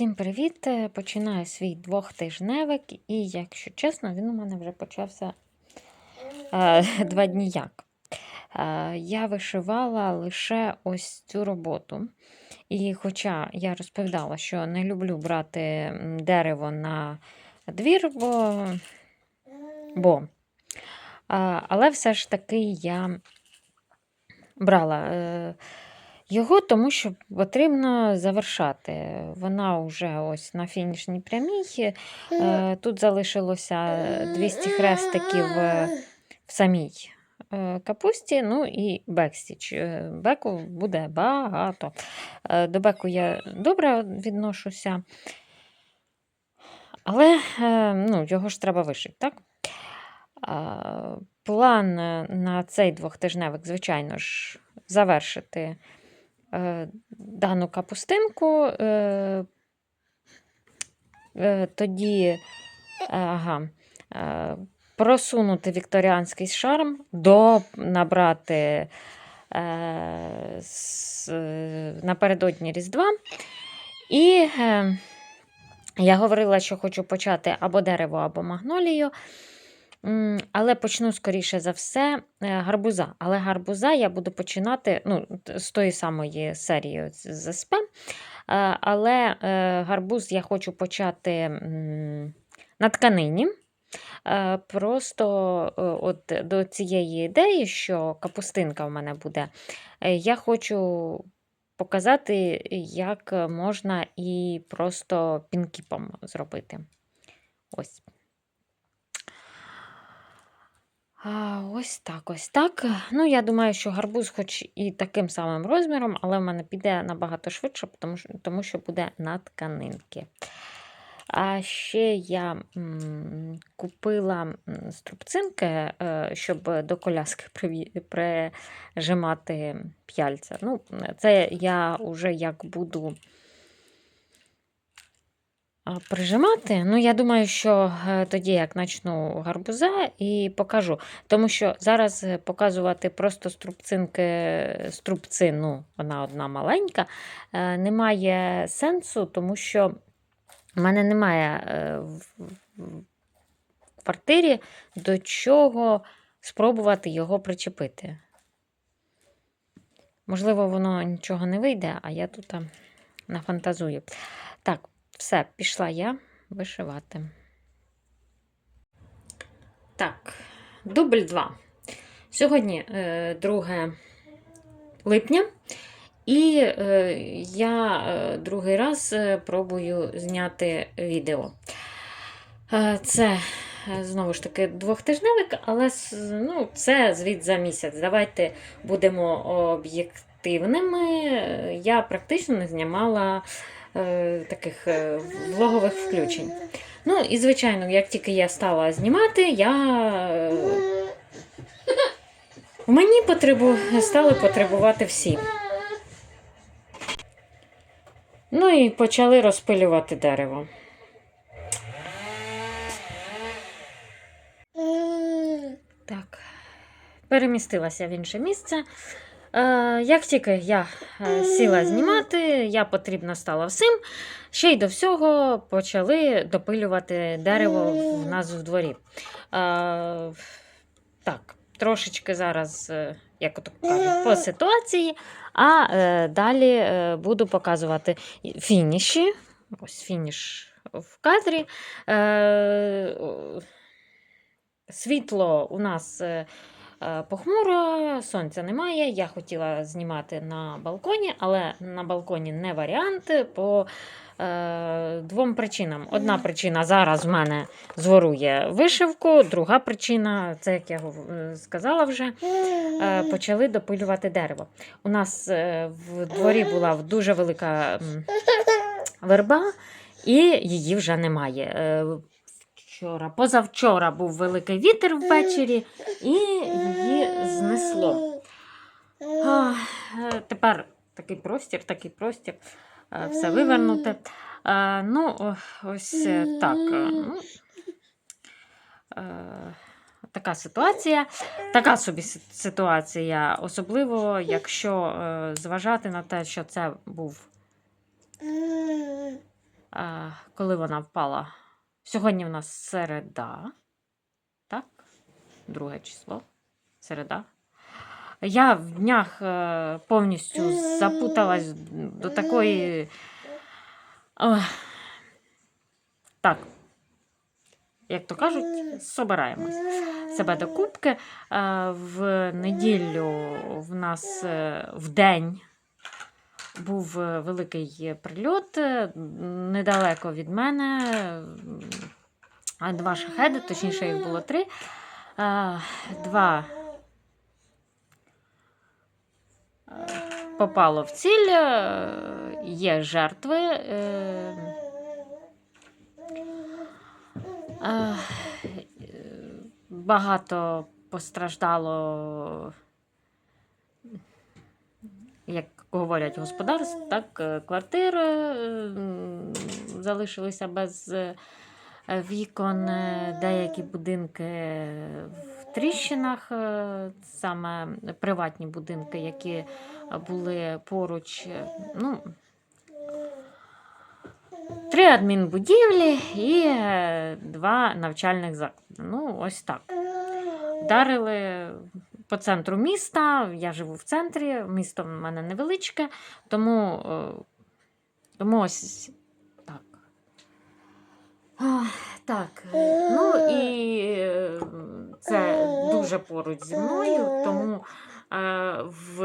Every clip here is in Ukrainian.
Всім привіт! Е, Починаю свій двохтижневик, і, якщо чесно, він у мене вже почався е, два дні як. Е, я вишивала лише ось цю роботу. І хоча я розповідала, що не люблю брати дерево на двір, бо, бо а, але все ж таки я брала. Е, його, тому що потрібно завершати. Вона вже ось на фінішній прямій. Е, Тут залишилося 200 хрестиків в самій е, капусті, ну і бекстіч. Е, Беку буде багато. До беку я добре відношуся, але ну, його ж треба вишити, так? План на цей двохтижневик, звичайно ж, завершити дану капустинку. Е, е, тоді ага, е, просунути вікторіанський шарм, до набрати е, е, напередодні Різдва. І е, я говорила, що хочу почати або дерево, або магнолію. Але почну, скоріше за все, е, гарбуза. Але гарбуза я буду починати ну, з тої самої серії з СП. Е, Але е, гарбуз я хочу почати на тканині. Просто от до цієї ідеї, що капустинка в мене буде, я хочу показати, як можна і просто пінкіпом зробити. Ось. А, ось так, ось так. Ну, я думаю, що гарбуз, хоч і таким самим розміром, але в мене піде набагато швидше, тому що, тому що буде на тканинки. А ще я м, купила струбцинки, е, щоб до коляски прижимати п'яльця. Ну, це я вже як буду прижимати. Ну, я думаю, що е, тоді як почну гарбуза і покажу. Тому що зараз е, показувати просто струбцинки, струбцину, вона одна маленька, е, немає сенсу, тому що в мене немає в квартирі до чого спробувати його причепити. Можливо, воно нічого не вийде, а я тут нафантазую. Так, все, пішла я вишивати. Так, дубль 2. Сьогодні е, 2 липня, і е, я е, другий раз е, пробую зняти відео. Е, Це е, знову ж таки двохтижневик, але ну, це звіт за місяць. Давайте будемо об'єктивними. Е, Я практично не знімала е, таких е, влогових включень. Ну, і звичайно, як тільки я стала знімати, я. е, Мені потребу... стали потребувати всі. Ну і почали розпилювати дерево. Так, перемістилася в інше місце. Е, як тільки я е, сіла знімати, я потрібна стала всім. Ще й до всього почали допилювати дерево в нас в дворі. Е, так, трошечки зараз, як ото кажуть, по ситуації, а далі буду показувати фініші. Ось фініш в кадрі. Світло у нас похмуро, сонця немає. Я хотіла знімати на балконі, але на балконі не варіант по е, двом причинам. Одна причина зараз в мене зворує вишивку, друга причина, це як я е, сказала вже, е, почали допилювати дерево. У нас е, в дворі була дуже велика верба, і її вже немає. Вчора, позавчора був великий вітер ввечері, і її знесло. А, е, тепер такий простір, такий простір, е, все вивернуте. Е, Ну, ось так. ну, Така ситуація, така собі ситуація, особливо, якщо зважати на те, що це був коли вона впала. Сьогодні в нас середа. Так? Друге число. Середа. Я в днях е, повністю запуталась до такої. Ох. Так. Як то кажуть, собираємось себе до кубки. Е, В неділю в нас е, в день був е, великий прильот е, недалеко від мене. Два шахеди, точніше, їх було три. Два е, попало в ціль, є жертви. Багато постраждало, як говорять, господарств, так, е, квартир м, залишилися без е, вікон, е, деякі будинки в тріщинах, саме приватні будинки, які були поруч. Ну, Три адмінбудівлі і два навчальних заклади. Ну, ось так. Вдарили по центру міста. Я живу в центрі, місто в мене невеличке, тому, е, тому ось так. Так, ну і е, це дуже поруч зі мною, тому е, в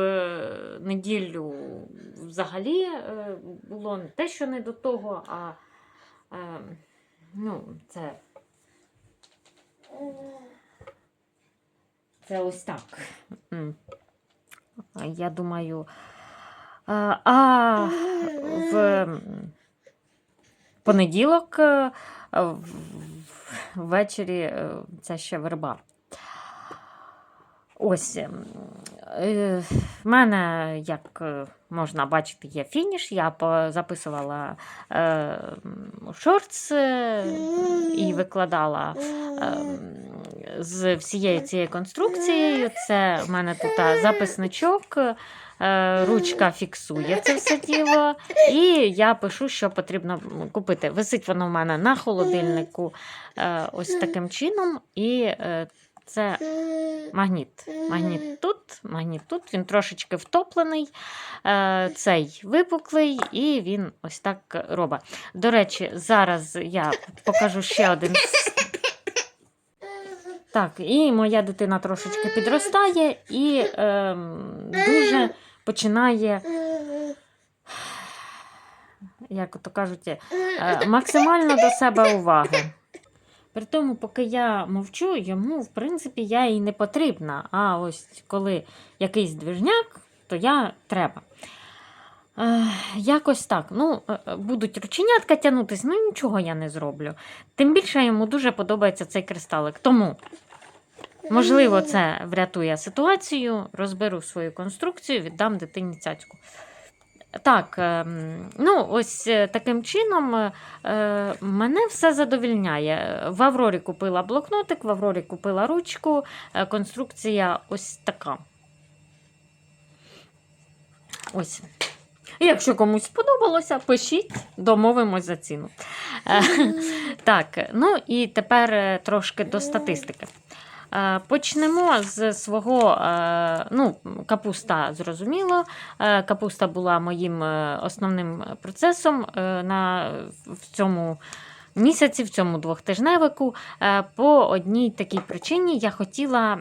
неділю взагалі було не те, що не до того, а ну, це. Це ось так. Я думаю. А, в понеділок е, ввечері е, це ще верба. Ось. е, В мене, як можна бачити, є фініш. Я записувала шортс і викладала з всією цією конструкцією. Це в мене тут записничок, е, ручка фіксує це все діло. І я пишу, що потрібно купити. Висить воно в мене на холодильнику е, ось таким чином. І е, це магніт. Магніт тут, магніт тут. Він трошечки втоплений, цей випуклий, і він ось так робить. До речі, зараз я покажу ще один. Так, і моя дитина трошечки підростає і ем, дуже починає, як то кажуть, е, максимально до себе уваги. При тому, поки я мовчу, йому, в принципі, я і не потрібна. А ось коли якийсь движняк, то я треба. Е, якось так. Ну, е, е, будуть рученятка тягнутись, ну нічого я не зроблю. Тим більше йому дуже подобається цей кристалик. Тому, можливо, це врятує ситуацію, розберу свою конструкцію, віддам дитині цяцьку. Так, ем, ну ось е, таким чином е, мене все задовільняє. В Аврорі купила блокнотик, в Аврорі купила ручку, е, конструкція ось така. Ось. Якщо комусь сподобалося, пишіть, домовимось за ціну. Так, ну і тепер трошки до статистики. Е, Почнемо з свого, е, ну, капуста, зрозуміло. Е, Капуста була моїм основним процесом на, в цьому місяці, в цьому двохтижневику. По одній такій причині я хотіла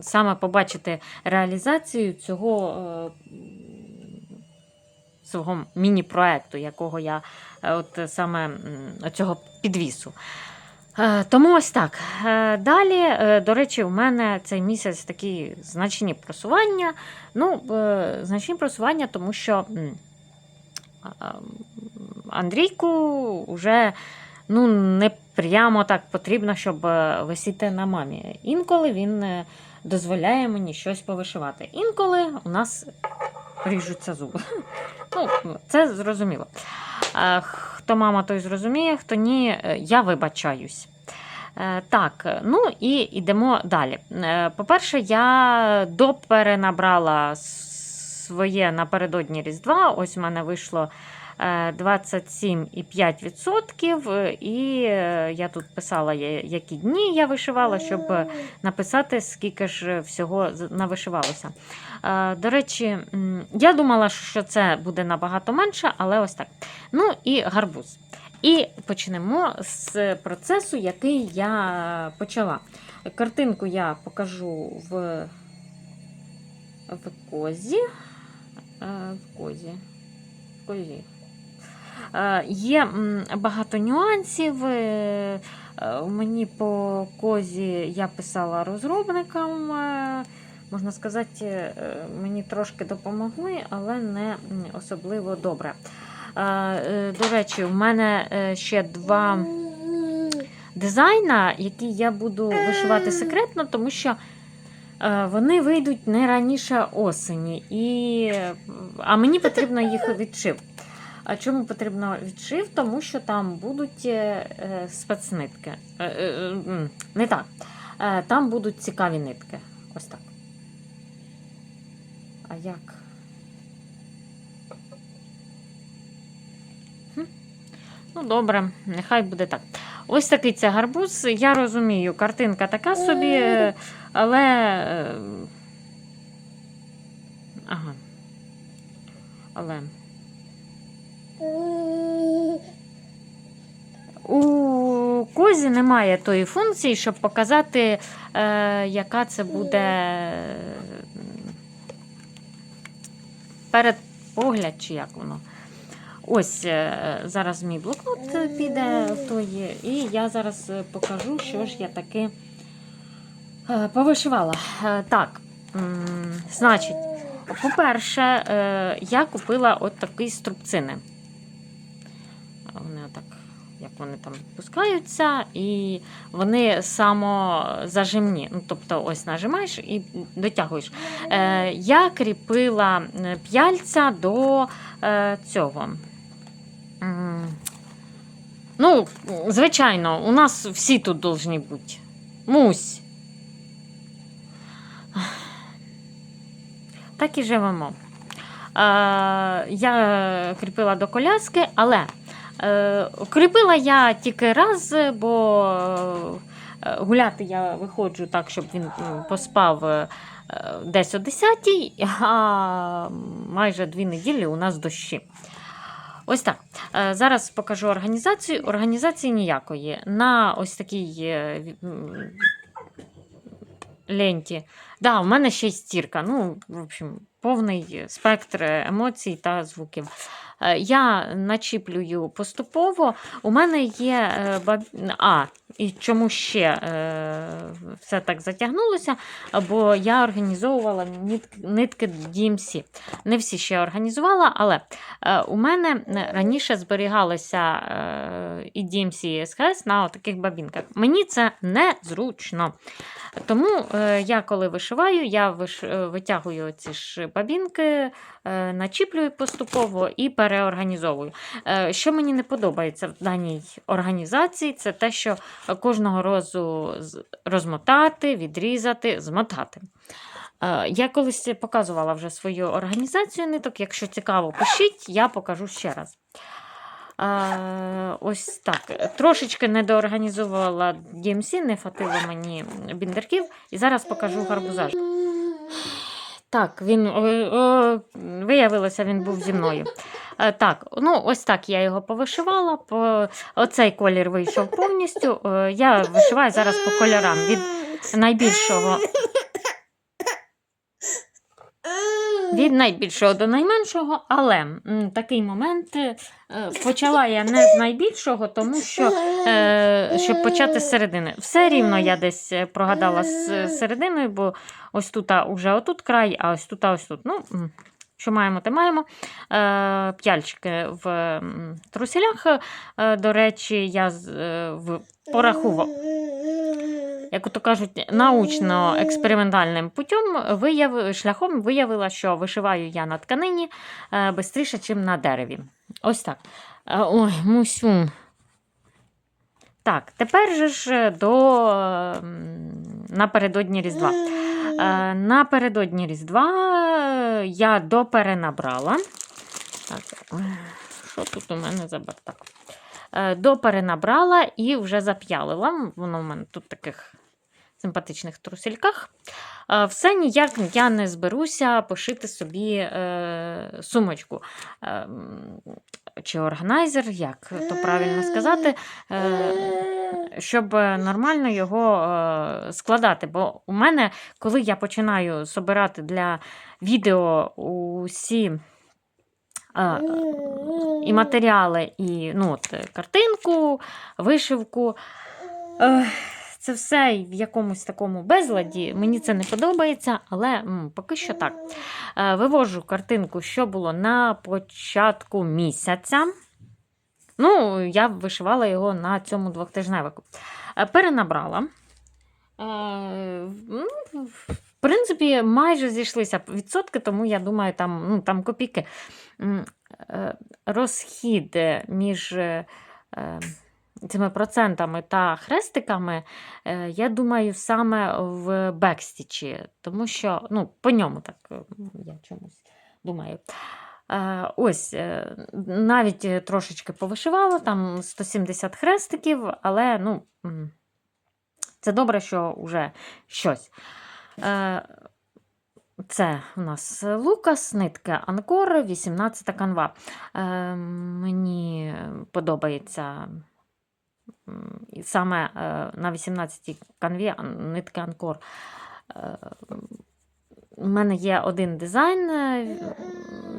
саме побачити реалізацію цього свого міні-проекту, якого я от саме цього підвісу. Е, Тому ось так. Е, Далі, е, до речі, у мене цей місяць такі значні просування. Ну, значні просування, тому що Андрійку вже ну, не прямо так потрібно, щоб висіти на мамі. Інколи він дозволяє мені щось повишивати. Інколи у нас ріжуться зуби. Ну, це зрозуміло. Хто мама, той зрозуміє, хто ні, е, я вибачаюсь. Е, Так, ну і йдемо далі. Е, По-перше, я доперенабрала своє напередодні Різдва. Ось в мене вийшло 27,5%. е, І е, я тут писала, які дні я вишивала, щоб е, написати, скільки ж всього навишивалося. Е, До речі, я думала, що це буде набагато менше, але ось так. Ну і гарбуз. І почнемо з процесу, який я почала. Картинку я покажу в, в козі. Е, В козі. В козі. Е, Є багато нюансів. е, е, Мені по козі я писала розробникам. Можна сказати, мені трошки допомогли, але не особливо добре. До речі, в мене ще два дизайна, які я буду вишивати секретно, тому що вони вийдуть не раніше осені. І... А мені потрібно їх відшив. А чому потрібно відшив? Тому що там будуть е, е, спецнитки. Е, Не так. Там будуть цікаві нитки. Ось так. А як? Хм. Ну, добре, нехай буде так. Ось такий це гарбуз. Я розумію, картинка така собі, але. Ага. Але. У козі немає тої функції, щоб показати, е, яка це буде е, передпогляд, чи як воно. Ось е, зараз мій блокнот піде в тої, і я зараз покажу, що ж я таки е, повишивала. Так, значить, по-перше, я купила от такі струбцини. Вони отак, як вони там відпускаються, і вони самозажимні. Ну, тобто, ось нажимаєш і дотягуєш. Е, я кріпила е, п'яльця до е, цього. Ну, звичайно, у нас всі тут повинні бути. Мусь. Так і живемо. Е, я кріпила до коляски, але е, кріпила я тільки раз, бо е, гуляти я виходжу так, щоб він поспав е, десь о 10-й, а майже дві неділі у нас дощі. Ось так. Е, Зараз покажу організацію. Організації ніякої. На ось такій е, ленті. Да, у мене ще й стірка. Ну, в общем, повний спектр емоцій та звуків. Е, Я начіплюю поступово. У мене є е. А, і чому ще е, все так затягнулося? Бо я організовувала нитки DMC. Не всі ще організувала, але у мене раніше зберігалися е, і DMC, і SHS на таких бабінках. Мені це незручно. Тому я коли вишиваю, я витягую ці ж бабінки, начіплюю поступово і переорганізовую. Е, що мені не подобається в даній організації, це те, що кожного разу розмотати, відрізати, змотати. Е, Я колись показувала вже свою організацію ниток. Якщо цікаво, пишіть, я покажу ще раз. Е, ось так. Трошечки недоорганізовувала DMC, не хватило мені біндерків. І зараз покажу гарбузаж. Так, він о, о, виявилося, він був зі мною. Е, Так, ну ось так я його повишивала. По... Оцей колір вийшов повністю. Е, Я вишиваю зараз по кольорам від найбільшого від найбільшого до найменшого, але такий момент е, почала я не з найбільшого, тому що е, щоб почати з середини. Все рівно я десь е, прогадала з серединою, бо ось тут уже отут край, а ось тут, а ось тут. Ну, що маємо, те маємо. П'яльчики в. Е, до речі, я порахував як то кажуть, научно-експериментальним путем вияв... шляхом виявила, що вишиваю я на тканині е, швидше, ніж на дереві. Ось так. Е, ой, мусю. Так, тепер же ж до напередодні Різдва. Е, напередодні Різдва е, я доперенабрала. Так, е, що тут у мене за бардак? Е, доперенабрала і вже зап'ялила. Воно в мене тут таких симпатичних трусельках. Е, все ніяк я не зберуся пошити собі е, сумочку. Е, чи органайзер, як то правильно сказати, е, щоб нормально його е, складати. Бо у мене, коли я починаю собирати для відео усі. е, і матеріали, і ну, от, е, картинку, вишивку. Це все в якомусь такому безладі. Мені це не подобається, але м, поки що так. Е, Вивожу картинку, що було на початку місяця. Ну, я вишивала його на цьому двохтижневику. Е, Перенабрала. Е, ну, В принципі, майже зійшлися відсотки, тому я думаю, там, ну, там копійки. Розхід між цими процентами та хрестиками, е, я думаю, саме в бекстічі, тому що ну, по ньому так е, я чомусь думаю. Е, Ось, навіть трошечки повишивала, там 170 хрестиків, але ну, це добре, що вже щось. Це у нас Лукас, нитка Анкор, 18 канва. Мені подобається саме е, на 18-й канві ан- нитки Анкор. Е, У мене є один дизайн е,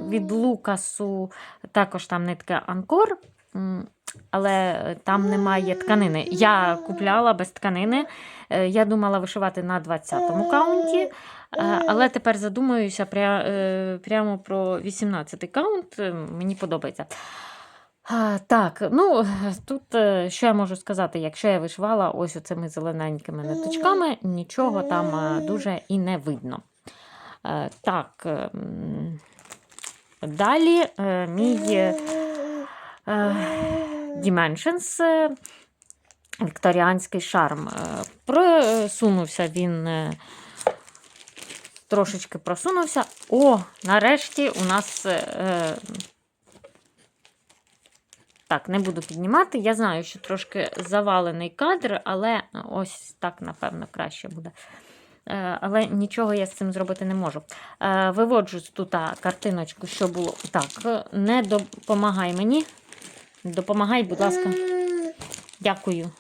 від Лукасу, також там нитка Анкор, але там немає тканини. Я купляла без тканини. Я думала вишивати на 20-му каунті, але тепер задумуюся е, прямо про 18-й каунт. Мені подобається. А, Так, ну тут е, що я можу сказати, якщо я вишивала ось оцими зелененькими ниточками, нічого там е, дуже і не видно. Е, Так, далі мій Dimensions вікторіанський шарм. Просунувся він. Трошечки просунувся. О, нарешті у нас е, так, не буду піднімати. Я знаю, що трошки завалений кадр, але ось так, напевно, краще буде. Е, Але нічого я з цим зробити не можу. Е, Виводжу тут картиночку, що було. Так, е, не допомагай мені. Допомагай, будь ласка. Дякую.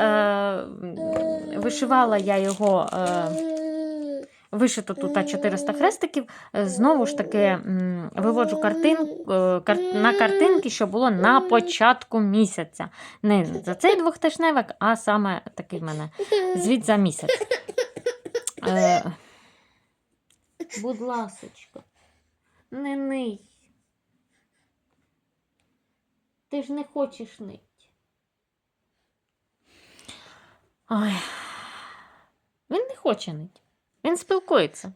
Е, Вишивала я його. Вишито тут 400 хрестиків. Е, Знову ж таки, виводжу картин, е, кар- на картинки, що було на початку місяця. Не за цей двохтижневик, а саме такий в мене звіт за місяць. Е, Будь ласочка, не ний. Ти ж не хочеш нить. Ой. Він не хоче нить. Він спілкується.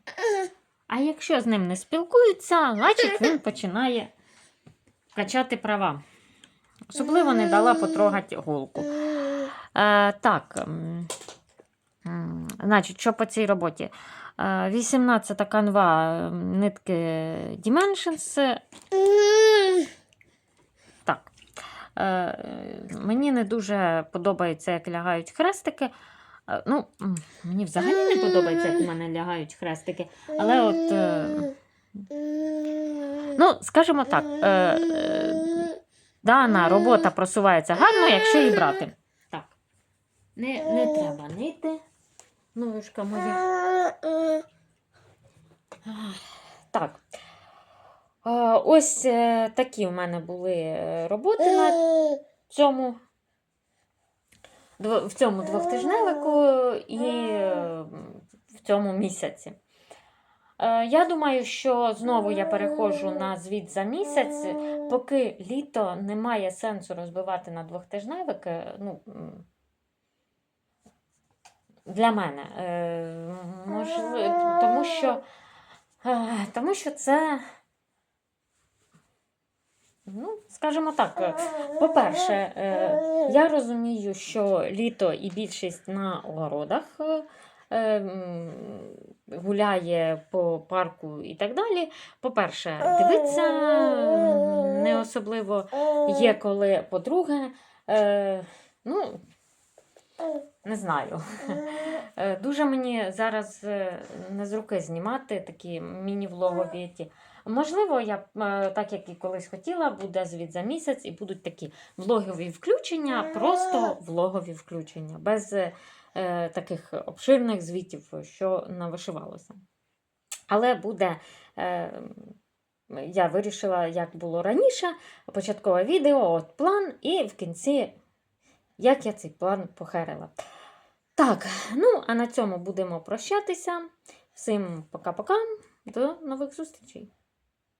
А якщо з ним не спілкуються, значить він починає качати права. Особливо не дала потрогати голку. Е, так. Значить, що по цій роботі? Е, 18 канва нитки Dimensions. Так. Е, Мені не дуже подобається, як лягають хрестики. Ну, мені взагалі не подобається, як у мене лягають хрестики. Але от. е, Ну, скажімо так, е, е, дана робота просувається гарно, якщо її брати. Так. Не, не треба нити. Новишка моя. Так. Ось такі у мене були роботи на цьому, в цьому двохтижневику і е, в цьому місяці. Е, Я думаю, що знову я переходжу на звіт за місяць. Поки літо немає сенсу розбивати на двохтижневики. Ну, для мене. Е, можливо, тому що, е, тому що це. Ну, скажімо так, е, по-перше, е, я розумію, що літо і більшість на огородах. е, гуляє по парку і так далі. По-перше, дивитися м, не особливо є коли. По-друге, ну, не знаю. Дуже мені зараз не з руки знімати такі міні-влогові. Можливо, я е, так як і колись хотіла, буде звіт за місяць, і будуть такі влогові включення, просто влогові включення, без е, е, таких обширних звітів, що навишивалося. Але буде. Е, я вирішила, як було раніше, початкове відео, от план, і в кінці, як я цей план похерила. Так, ну а на цьому будемо прощатися. Всім пока-пока, до нових зустрічей!